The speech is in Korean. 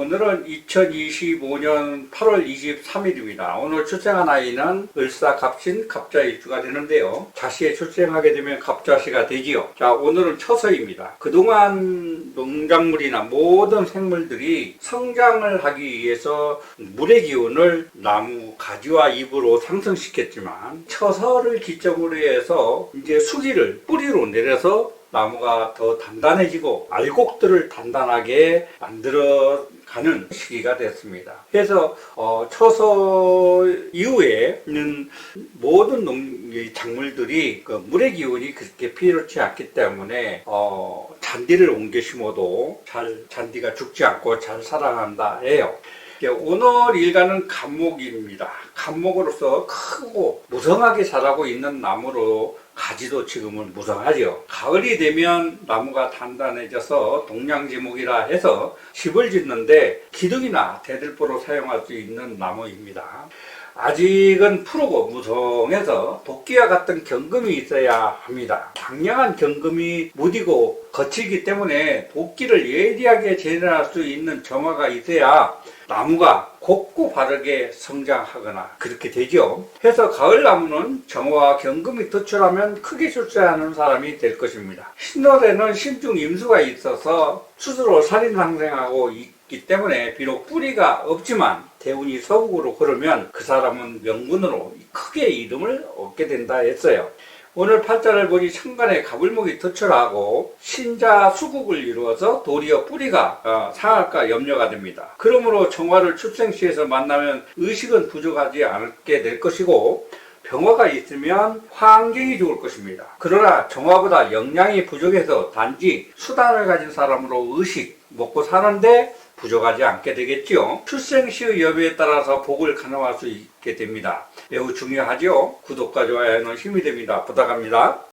오늘은 2025년 8월 23일입니다. 오늘 출생한 아이는 을사갑신 갑자일주가 되는데요. 자시에 출생하게 되면 갑자시가 되지요. 자, 오늘은 처서입니다. 그동안 농작물이나 모든 생물들이 성장을 하기 위해서 물의 기운을 나무 가지와 잎으로 상승시켰지만 처서를 기점으로 해서 이제 수기를 뿌리로 내려서 나무가 더 단단해지고 알곡들을 단단하게 만들어 가는 시기가 됐습니다. 그래서 어, 처서 이후에는 모든 농이 작물들이 그 물의 기운이 그렇게 필요치 않기 때문에 어, 잔디를 옮겨 심어도 잘 잔디가 죽지 않고 잘 살아간다 해요. 이제 오늘 일가는 감목입니다. 감목으로서 크고 무성하게 자라고 있는 나무로 가지도 지금은 무성하죠. 가을이 되면 나무가 단단해져서 동양지목이라 해서 집을 짓는데 기둥이나 대들보로 사용할 수 있는 나무입니다. 아직은 푸르고 무성해서 도끼와 같은 경금이 있어야 합니다. 강력한 경금이 무디고 거칠기 때문에 도끼를 예리하게 재현할 수 있는 정화가 있어야 나무가 곱고 바르게 성장하거나 그렇게 되죠. 해서 가을 나무는 정화와 경금이 도출하면 크게 출세하는 사람이 될 것입니다. 신월에는 신중 임수가 있어서 스스로 살인 상생하고 있기 때문에 비록 뿌리가 없지만 대운이 서북으로 흐르면 그 사람은 명분으로 크게 이름을 얻게 된다 했어요. 오늘 팔자를 보니 천간에 가불목이 도출하고 신자 수국을 이루어서 도리어 뿌리가 어, 상할까 염려가 됩니다. 그러므로 정화를 출생시에서 만나면 의식은 부족하지 않게 될 것이고 병화가 있으면 환경이 좋을 것입니다. 그러나 정화보다 영양이 부족해서 단지 수단을 가진 사람으로 의식 먹고 사는데 부족하지 않게 되겠지요. 출생 시의 여부에 따라서 복을 가늠할 수 있게 됩니다. 매우 중요하죠. 구독과 좋아요는 힘이 됩니다. 부탁합니다.